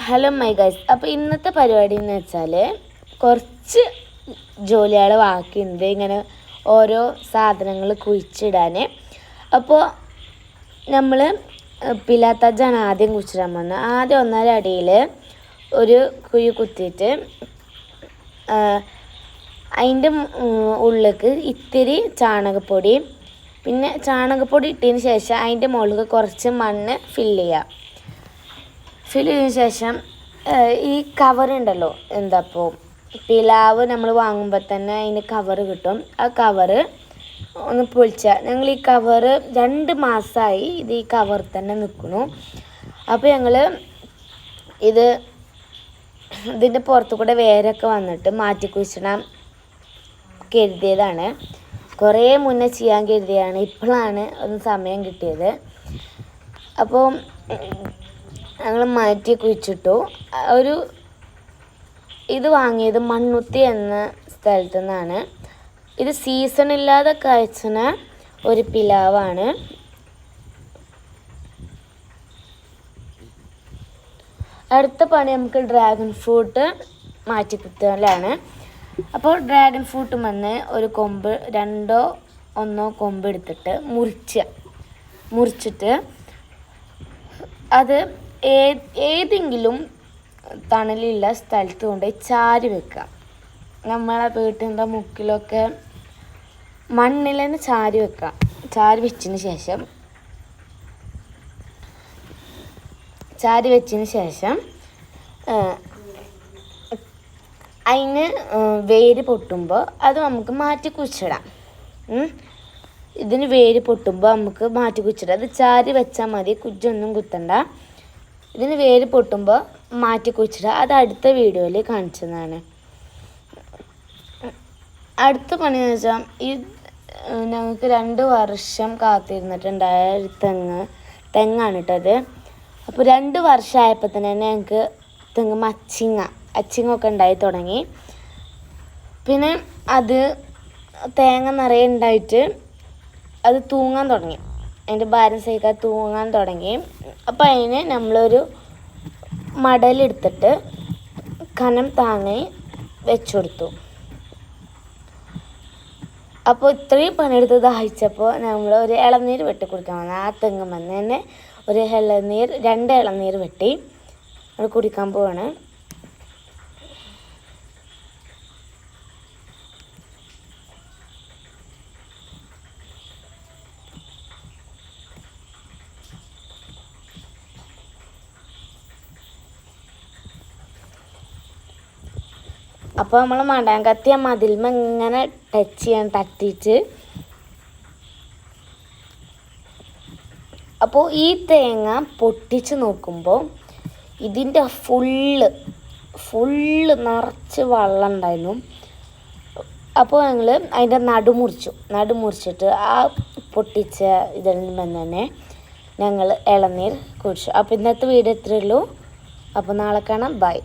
Hello my guys അപ്പോൾ ഇന്നത്തെ പരിപാടി എന്ന് വെച്ചാൽ കുറച്ച് ജോലികൾ ബാക്കിയുണ്ട്. ഇങ്ങനെ ഓരോ സാധനങ്ങൾ കുഴിച്ചിടാൻ അപ്പോൾ നമ്മൾ പിലാത്തജാണ് ആദ്യം കുഴിച്ചിടാൻ പോകുന്നത് ആദ്യം ഒന്നര ഒരു കുഴി കുത്തിയിട്ട് അതിന്റെ ഉള്ളിലേക്ക് ഇത്തിരി ചാണകപ്പൊടി പിന്നെ ചാണകപ്പൊടി ഇട്ടതിന് ശേഷം അതിന്റെ മുകളിൽ കുറച്ച് മണ്ണ് ഫില്ല് ചെയ്യുക ഫില്ല് ചെയ്തതിന് ശേഷം ഈ കവർ ഉണ്ടല്ലോ എന്താ ഇപ്പോൾ പിലാവ് നമ്മൾ വാങ്ങുമ്പോൾ തന്നെ അതിന് കവർ കിട്ടും. ആ കവറ് ഒന്ന് പൊളിച്ച ഞങ്ങൾ ഈ കവറ് രണ്ട് മാസമായി ഇത് ഈ കവർ തന്നെ നിൽക്കുന്നു അപ്പോൾ ഞങ്ങൾ ഇത് ഇതിന്റെ പുറത്തു കൂടെ വേരൊക്കെ വന്നിട്ട് മാറ്റി കുഴിച്ചണം കരുതിയതാണ്. കുറേ മുന്നേ ചെയ്യാൻ കരുതിയാണ്. ഇപ്പോഴാണ് ഒന്ന് സമയം കിട്ടിയത്. അപ്പോൾ ഞങ്ങൾ മാറ്റി കുഴിച്ചിട്ടു. ഒരു ഇത് വാങ്ങിയത് മണ്ണുത്തി എന്ന സ്ഥലത്തു നിന്നാണ് ഇത് സീസൺ ഇല്ലാതെ കായ്ച്ചണ ഒരു പിലാവാണ്. അടുത്ത പണി നമുക്ക് ഡ്രാഗൺ ഫ്രൂട്ട് മാറ്റി കുത്തലാണ് അപ്പോൾ ഡ്രാഗൺ ഫ്രൂട്ട് വന്ന് ഒരു കൊമ്പ് രണ്ടോ ഒന്നോ കൊമ്പ് എടുത്തിട്ട് മുറിച്ച് മുറിച്ചിട്ട് അത് ഏതെങ്കിലും തണലുള്ള സ്ഥലത്ത് കൊണ്ടുപോയി ചാരി വെക്കുക. നമ്മളെ വീട്ടിന്റെ മുക്കിലൊക്കെ മണ്ണിൽ തന്നെ ചാരി വെക്കുക. ചാരി വെച്ചതിന് ശേഷം ചാരി വെച്ചതിന് ശേഷം അതിന് വേര് പൊട്ടുമ്പോൾ അത് നമുക്ക് മാറ്റി കുഴിച്ചിടാം. ഉം. ഇതിന് വേര് പൊട്ടുമ്പോൾ നമുക്ക് മാറ്റി കുഴിച്ചിടാം. അത് ചാരി വെച്ചാൽ മതി. കുജ്ജൊന്നും കുത്തണ്ട. ഇതിന് വേര് പൊട്ടുമ്പോൾ മാറ്റി കുഴിച്ചിടുക. അത് അടുത്ത വീഡിയോയിൽ കാണിച്ചതാണ്. അടുത്ത പണി എന്ന് വെച്ചാൽ ഈ ഞങ്ങൾക്ക് രണ്ട് വർഷം കാത്തിരുന്നിട്ടുണ്ടായ ഒരു തെങ്ങ് തെങ്ങാണ് കേട്ടത് അപ്പോൾ രണ്ട് വർഷമായപ്പോൾ തന്നെ ഞങ്ങൾക്ക് തെങ്ങ് മച്ചിങ്ങ അച്ചിങ്ങൊക്കെ ഉണ്ടായി തുടങ്ങി. പിന്നെ അത് തേങ്ങ നിറയെ ഉണ്ടായിട്ട് അത് തൂങ്ങാൻ തുടങ്ങി. അതിന്റെ ഭാരം സഹിക്കാൻ തൂങ്ങാൻ തുടങ്ങി. അപ്പോൾ അതിന് നമ്മളൊരു മടലെടുത്തിട്ട് കനം താങ്ങി വെച്ചു കൊടുത്തു. അപ്പോൾ ഇത്രയും പണിയെടുത്ത് ദാഹിച്ചപ്പോൾ നമ്മൾ ഒരു ഇളനീർ വെട്ടി കുടിക്കാൻ വന്നു. ആ തെങ്ങും വന്ന് തന്നെ ഒരു ഇളനീർ രണ്ട് ഇളനീർ വെട്ടി കുടിക്കാൻ പോവാണ്. അപ്പോൾ നമ്മൾ മടാൻ കത്തി ആ മതിൽമ ഇങ്ങനെ ടച്ച് ചെയ്യാൻ തട്ടിയിട്ട്. അപ്പോൾ ഈ തേങ്ങ പൊട്ടിച്ച് നോക്കുമ്പോൾ ഇതിന്റെ ഫുള്ള് ഫുള്ള് നിറച്ച് വെള്ളം ഉണ്ടായിരുന്നു. അപ്പോൾ ഞങ്ങൾ അതിന്റെ നടു മുറിച്ചു. നടു മുറിച്ചിട്ട് ആ പൊട്ടിച്ച ഇതിൽ നിന്ന് തന്നെ ഞങ്ങൾ ഇളനീർ കുടിച്ചു. അപ്പോൾ ഇന്നത്തെ വീഡിയോ ഇത്രയേ ഉള്ളൂ. അപ്പോൾ നാളെ കാണാം. ബൈ